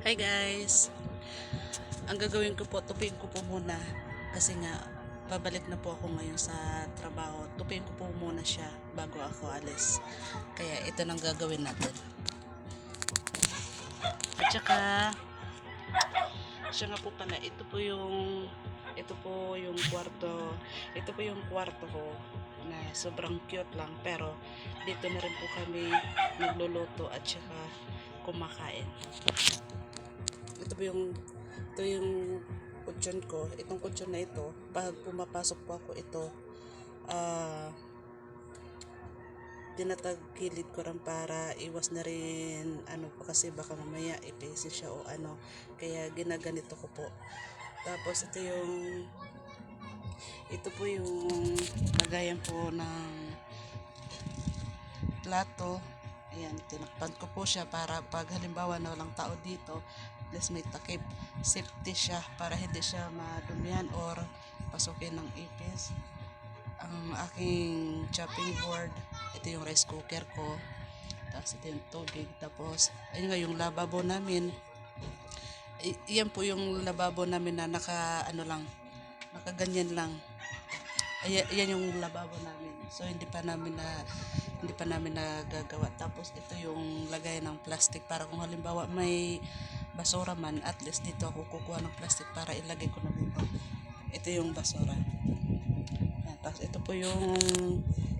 Hi guys! Ang gagawin ko po, tupiin ko po muna. Kasi nga, babalik na po ako ngayon sa trabaho. Tupiin ko po muna siya bago ako alis. Kaya ito nang gagawin natin. At saka, siya nga po pala, ito po yung ito po yung kwarto ito po yung kwarto ko na sobrang cute lang pero dito na rin po kami nagluluto at saka kumakain. Ito po yung ito yung kutsyon ko. Itong kutsyon na ito pag pumapasok po ako ito ah tinatagilid ko rin para iwas na rin ano pa kasi baka mamaya ipisi siya o ano. Kaya ginaganito ko po. Tapos ito yung ito po yung lagayan po ng plato ayan tinakpan ko po siya para pag halimbawa na walang tao dito at least may takip safety siya para hindi siya madumihan or pasukin ng ipis. Ang aking chopping board ito yung rice cooker ko. Tapos ito yung tubig. Tapos ayun nga yung lababo namin. I- yan po yung lababo namin na naka ano lang nakaganyan lang. Ay, yan yung lababo namin. So hindi pa namin na hindi pa namin nagagawa. Tapos ito yung lagay ng plastic para kung halimbawa may basura man at least dito ako kukuha ng plastic para ilagay ko na dito. Ito yung basura. Yan, tapos ito po yung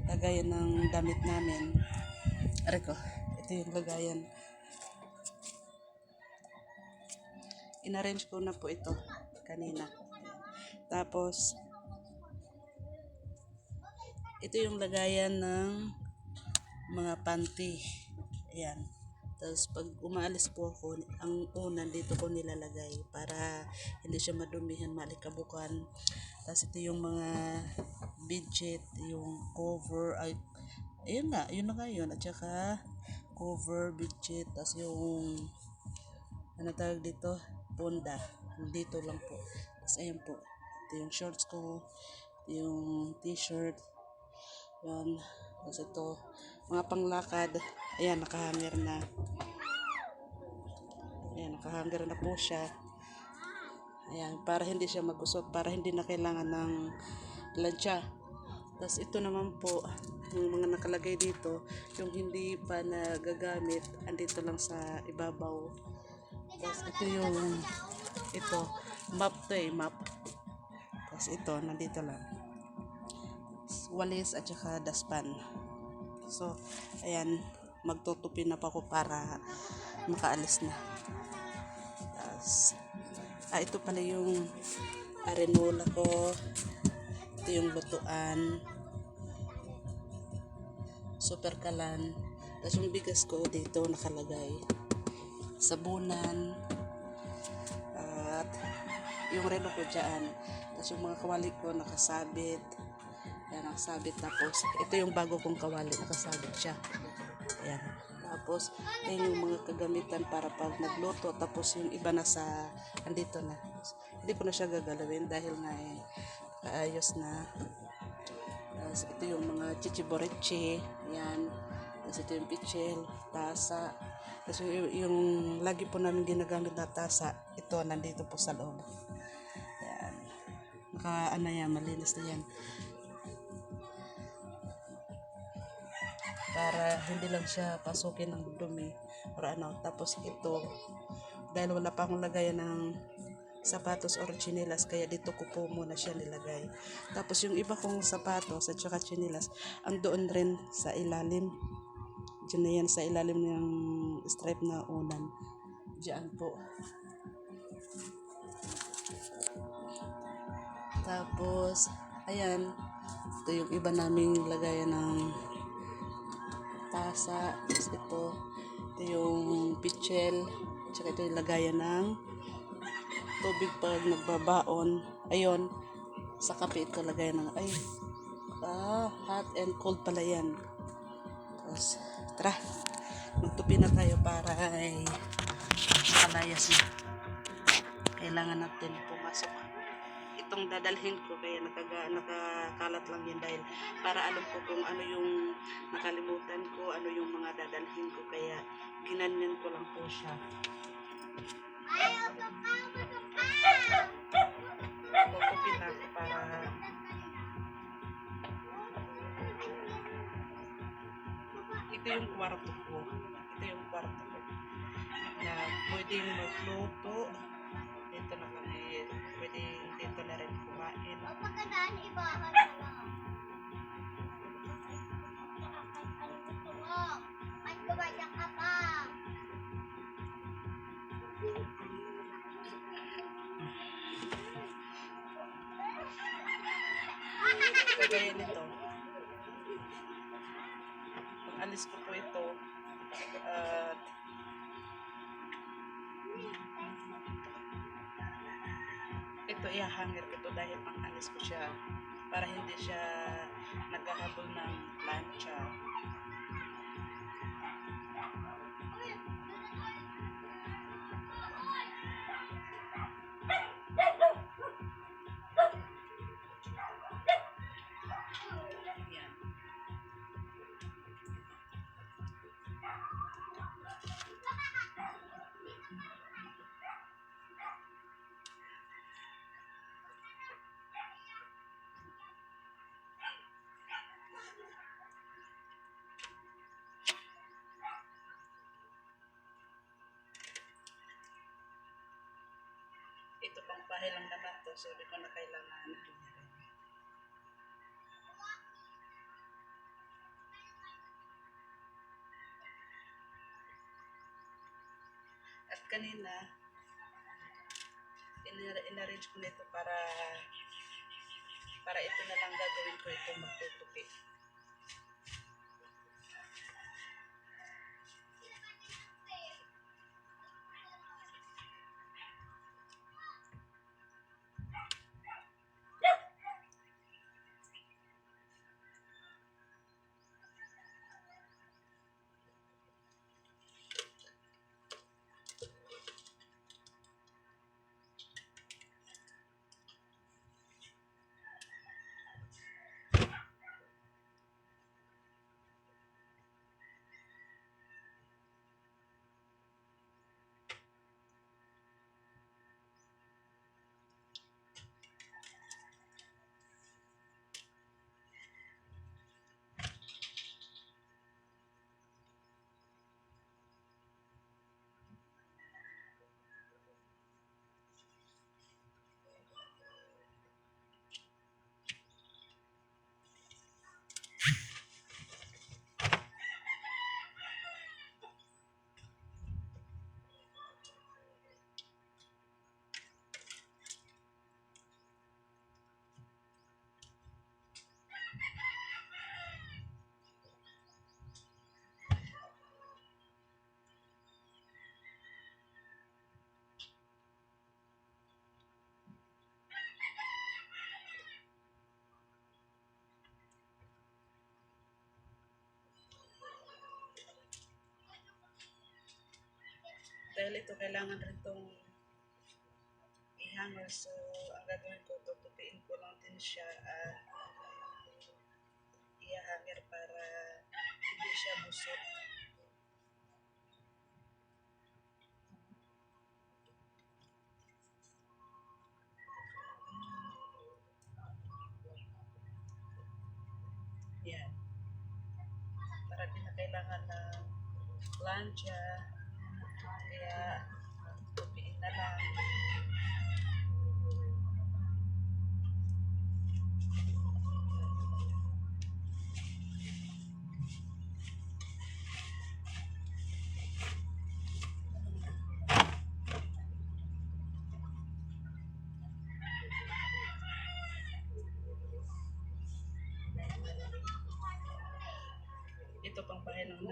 lagayan ng damit namin. Areko, ito yung lagayan. Inarrange ko na po ito kanina. Tapos, ito yung lagayan ng mga panty. Ayan. Tapos, pag umaalis po ako, ang una dito ko nilalagay para hindi siya madumihan, malikabukan. Tapos, ito yung mga budget, yung cover, ay, ayun nga, yun na nga yun. At saka, cover, budget, tapos yung ano tawag dito, punda. Dito lang po. Tapos ayan po. Ito yung shorts ko. Yung t-shirt. Yan. Tapos ito, mga panglakad. Ayan, nakahanger na. Ayan, nakahanger na po siya. Ayan, para hindi siya magusot, para hindi na kailangan ng lansya. Tapos ito naman po, yung mga nakalagay dito, yung hindi pa nagagamit, andito lang sa ibabaw. Tapos ito yung ito map to eh map. Tapos ito nandito lang. Walis at saka daspan. So ayan magtutupi na pa ako para makaalis na. Tapos ah ito pala yung arenola ko. Ito yung lutuan. Super kalan. Tapos yung bigas ko dito nakalagay sabunan at yung relo ko dyan tapos yung mga kawali ko nakasabit yan nakasabit tapos ito yung bago kong kawali nakasabit siya. Yan. Tapos yan yung mga kagamitan para pag nagluto tapos yung iba na sa andito na. Hindi ko na siya gagalawin dahil nga eh kaayos na. Tapos ito yung mga chichiboriche yan. Tapos ito yung pichel tasa. Tapos yung, yung lagi po namin ginagamit na tasa, ito nandito po sa loob. Yan. Naka ano yan, malinis na yan. Para hindi lang siya pasukin ng dumi or ano. Tapos ito, dahil wala pa akong lagayan ng sapatos or chinelas kaya dito ko po muna siya nilagay. Tapos yung iba kong sapatos at saka chinelas, andoon rin sa ilalim. Diyan na yan sa ilalim ng stripe na unan. Diyan po. Tapos, ayan. Ito yung iba naming lagayan ng tasa. Tapos ito, ito yung pichel. Tsaka ito yung lagayan ng tubig pag nagbabaon. Ayun, sa kape ito lagayan ng, ay, ah, hot and cold pala yan. Tapos, tara, magtupi na tayo para ay makalayas na. Kailangan natin pumasok. Itong dadalhin ko, kaya nakaga, nakakalat lang yan dahil para alam ko kung ano yung nakalimutan ko, ano yung mga dadalhin ko, kaya ginanyan ko lang po siya. Kukupin na ako para ito yung kwarto ko. Ito yung kwarto ko. Na pwedeng magluto. Pwedeng dito na rin kumain. Pagkadaan ibahan na lang. Gusto mo? At gumaya ka pa. Kagaya nito. Ito ihahangir ko to dahil pang alis ko siya para hindi siya naghahabol ng plancha. Bahay lang naman to, so di ko na kailangan. At kanina, in- in-arrange ko nito para para ito na lang gagawin ko ito magtutupi. Dahil ito kailangan rin itong ihanger. So, ang gagawin ko, tutupiin ko lang din siya at ihanger para hindi siya busot.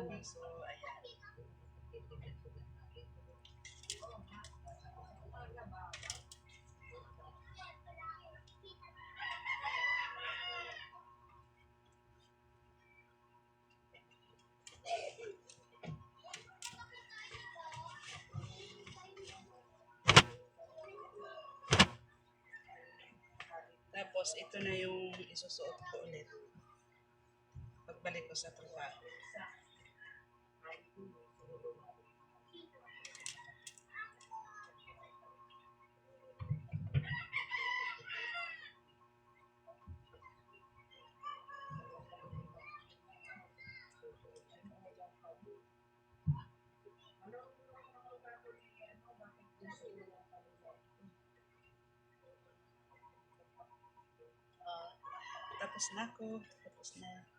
Lang. Tapos, ito na yung isusuot ko ulit. Pagbalik ko sa trabaho. Eh, tapos na ako. Tapos na.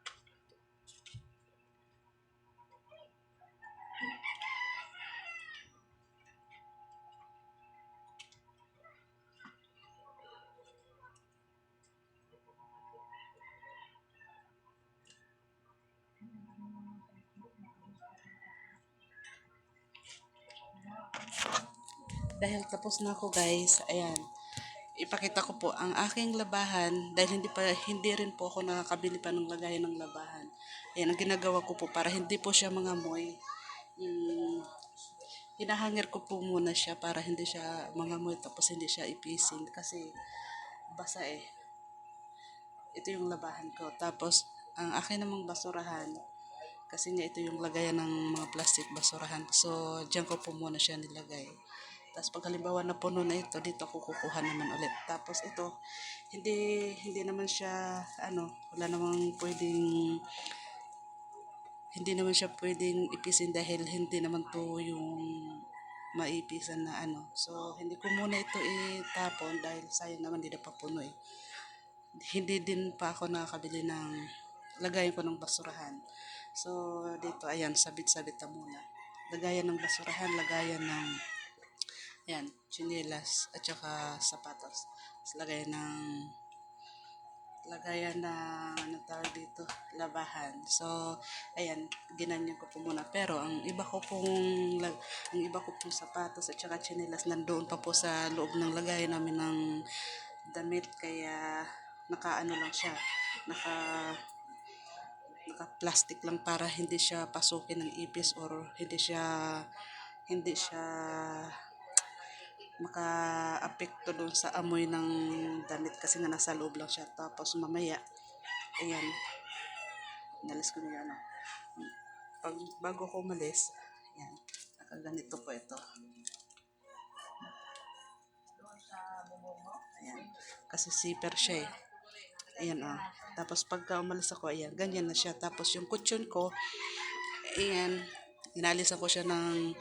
Dahil tapos na ako guys, ayan. Ipakita ko po ang aking labahan dahil hindi pa hindi rin po ako nakakabili pa ng lagayan ng labahan. Ayan, ang ginagawa ko po para hindi po siya mangamoy. Hmm, hinahangir ko po muna siya para hindi siya mangamoy tapos hindi siya ipisin kasi basa eh. Ito yung labahan ko. Tapos, ang akin namang basurahan, kasi nga ito yung lagayan ng mga plastic basurahan. So, dyan ko po muna siya nilagay. Tapos pag halimbawa na puno na ito, dito ko kukuha naman ulit. Tapos ito, hindi hindi naman siya ano, wala namang pwedeng hindi naman siya pwedeng ipisin dahil hindi naman to yung maipisan na ano. So, hindi ko muna ito itapon dahil sayang naman hindi na pa puno eh. Hindi din pa ako nakakabili ng lagayan ko ng basurahan. So, dito, ayan, sabit-sabit na muna. Lagayan ng basurahan, lagayan ng Ayan, chinelas at saka sapatos. Tapos lagayan ng lagayan ng ano tawag dito, labahan. So, ayan, ginanyan ko po muna. Pero ang iba ko pong lag- ang iba ko pong sapatos at saka chinelas nandoon pa po sa loob ng lagayan namin ng damit kaya nakaano lang siya. Naka naka-plastic lang para hindi siya pasukin ng ipis or hindi siya hindi siya maka-apekto doon sa amoy ng damit kasi nga nasa loob lang siya. Tapos mamaya, ayan, inalis ko na yan. ah. Pag, bago ko umalis, ayan, nakaganito po ito. Ayan, kasi zipper siya eh. Ayan oh. Tapos pagka umalis ako, ayan, ganyan na siya. Tapos yung kutsyon ko, ayan, inalis ako siya ng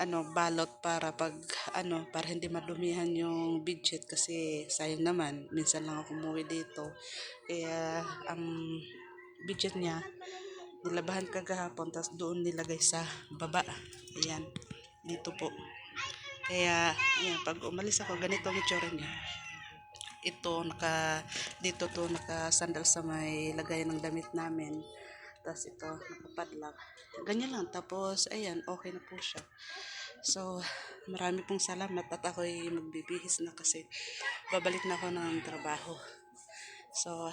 ano balot para pag ano para hindi madumihan yung budget kasi sayang naman. Minsan lang ako umuwi dito. Kaya ang budget niya nilabahan kagahapon tapos doon nilagay sa baba. Ayan dito po. Kaya ayan pag umalis ako ganito ang itsura niya. Ito naka dito to naka sandal sa may lagay ng damit namin tapos ito nakapadlock ganyan lang tapos ayan okay na po siya. So marami pong salamat at ako'y magbibihis na kasi babalik na ako ng trabaho. So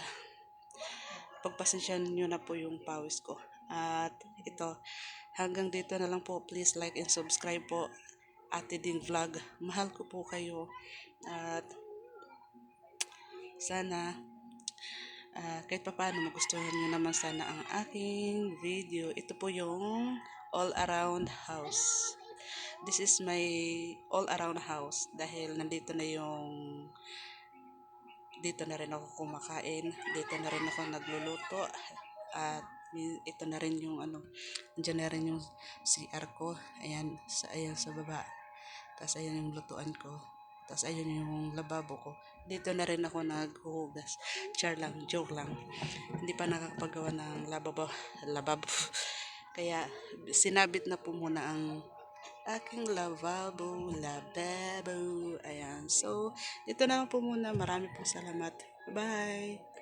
pagpasensyahan nyo na po yung pawis ko. At ito hanggang dito na lang po. Please like and subscribe po Ate Ding Vlog. Mahal ko po kayo. At sana ah, kahit pa paano magustuhan nyo naman sana ang aking video. Ito po yung all around house. This is my all around house dahil nandito na yung dito na rin ako kumakain, dito na rin ako nagluluto at ito na rin yung ano, andyan na rin yung CR ko. Ayan, sa ayan sa baba. Tapos ayan yung lutuan ko. Tapos ayun yung lababo ko. Dito na rin ako naghuhugas. Char lang, joke lang. Hindi pa nakakapagawa ng lababo. Lababo. Kaya sinabit na po muna ang aking lavabo, lababo. Ayan. So, dito na po muna. Marami pong salamat. Bye!